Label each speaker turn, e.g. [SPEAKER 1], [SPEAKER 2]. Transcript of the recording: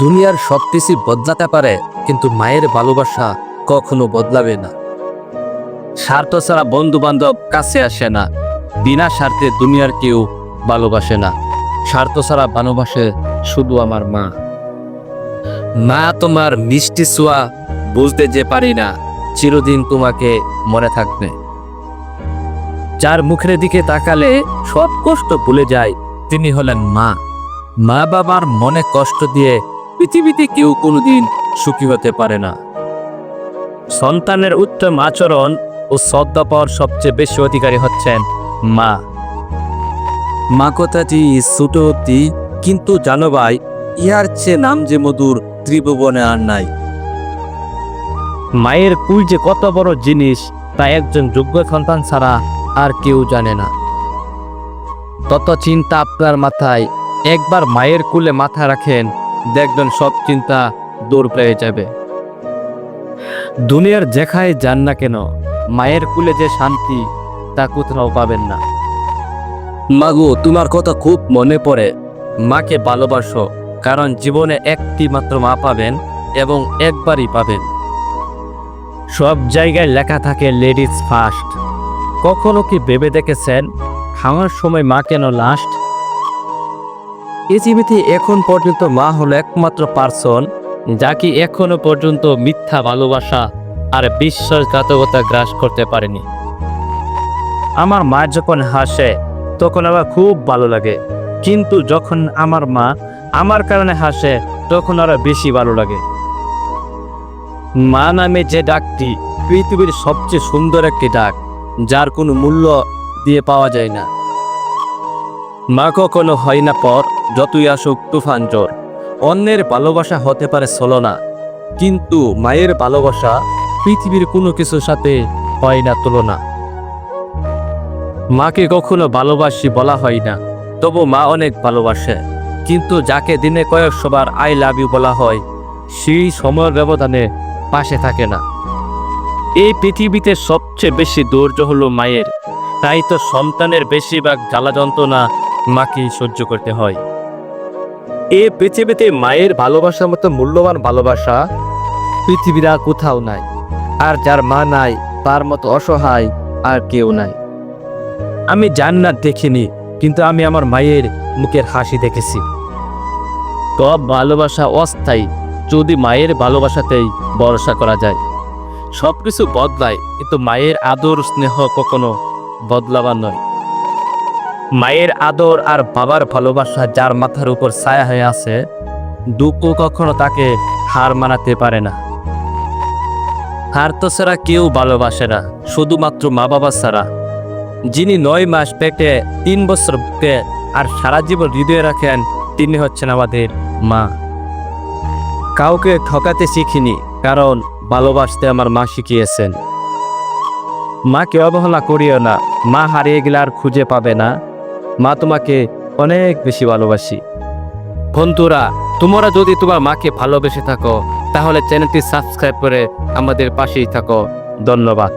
[SPEAKER 1] দুনিয়ার সব কিছু বদলাতে পারে, কিন্তু মায়ের ভালোবাসা কখনো বদলাবে না। স্বার্থ ছাড়া বন্ধু বান্ধব কাছে আসে না। বিনা স্বার্থে দুনিয়ার কেউ ভালোবাসে না। স্বার্থ ছাড়া ভালোবাসে শুধু আমার মা। মা, তোমার মিষ্টি ছোঁয়া বুঝতে যে পারি না, চিরদিন তোমাকে মনে থাকবে। যার মুখের দিকে তাকালে সব কষ্ট ভুলে যায়, তিনি হলেন মা। মা বাবার মনে কষ্ট দিয়ে পৃথিবীতে কেউ কোনোদিন সুখী হতে পারে না। সন্তানের উত্তম আচরণ ও শ্রদ্ধা পাওয়ার সবচেয়ে বেশি অধিকারী হচ্ছেন মা। মা কথাটি ছোট অতি, কিন্তু জানো ভাই, ইহার চেয়ে নাম যে মধুর ত্রিভুবনে আর নাই। মায়ের কুল যে কত বড় জিনিস, তা একজন যোগ্য সন্তান ছাড়া আর কেউ জানে না। তত চিন্তা আপনার মাথায় একবার মায়ের কুলে মাথা রাখেন দেখবেন সব চিন্তা দূর পেয়ে যাবে। দুনিয়ার যেখায় যান না কেন মায়ের কুলে যে শান্তি তা কোথাও পাবেন না। মাগু তোমার কথা খুব মনে পড়ে। মাকে ভালোবাসো কারণ জীবনে একটি মাত্র মা পাবেন এবং একবারই পাবেন। সব জায়গায় লেখা থাকে লেডিস ফার্স্ট কখনো কি ভেবে দেখেছেন খাওয়ার সময় মা কেন লাস্ট পৃথিবীতে এখন পর্যন্ত মা হলো একমাত্র পার্সন যাকে এখনও পর্যন্ত মিথ্যা ভালোবাসা আর বিশ্বাসঘাতকতা গ্রাস করতে পারেনি। আমার মা যখন হাসে, তখন আমার খুব ভালো লাগে। কিন্তু যখন আমার মা আমার কারণে হাসে, তখন আরও বেশি ভালো লাগে। মা নামে যে ডাকটি পৃথিবীর সবচেয়ে সুন্দর একটি ডাক, যার কোনো মূল্য দিয়ে পাওয়া যায় না। মা কখনো হয় না পর যতই আসুক তুফান জোর অন্যের ভালোবাসা হতে পারে ছলনা, কিন্তু মায়ের ভালোবাসা পৃথিবীর কোনো কিছুর সাথে হয় না তুলনা। মাকে কখনো ভালোবাসি বলা হয় না, তবু মা অনেক ভালোবাসে, কিন্তু যাকে দিনে কয়েক সবার আই লাভ ইউ বলা হয়, সেই সময়ের ব্যবধানে পাশে থাকে না। এই পৃথিবীতে সবচেয়ে বেশি ধৈর্য হলো মায়ের, তাই তো সন্তানের বেশিরভাগ জ্বালা যন্ত্রণা মাকেই সহ্য করতে হয়। এই পৃথিবীতে মায়ের ভালোবাসার মতো মূল্যবান ভালোবাসা পৃথিবীর কোথাও নাই। আর যার মা নাই, তার মতো অসহায় আর কেউ নাই। আমি জান্নাত দেখিনি, কিন্তু আমি আমার মায়ের মুখের হাসি দেখেছি। সব ভালোবাসা অস্থায়ী, যদি মায়ের ভালোবাসাতেই ভরসা করা যায়। সব কিছু বদলায়, কিন্তু মায়ের আদর স্নেহ কখনো বদলাবার নয়। মায়ের আদর আর বাবার ভালোবাসা যার মাথার উপর ছায়া হয়ে আছে দুঃখ কখনো তাকে হার মানাতে পারে না। হার তো ছাড়া কেউ ভালোবাসে না, শুধুমাত্র মা বাবা ছাড়া। যিনি নয় মাস পেটে তিন বছর আর সারা জীবন হৃদয়ে রাখেন, তিনি হচ্ছেন আমাদের মা। কাউকে ঠকাতে শিখিনি, কারণ ভালোবাসতে আমার মা শিখিয়েছেন। মাকে অবহেলা করিও না, মা হারিয়ে গেলে আর খুঁজে পাবে না। মা তোমাকে অনেক বেশি ভালোবাসি। বন্ধুরা, তোমরা যদি তোমার মাকে ভালোবেসে থাকো, তাহলে চ্যানেলটি সাবস্ক্রাইব করে আমাদের পাশেই থাকো। ধন্যবাদ।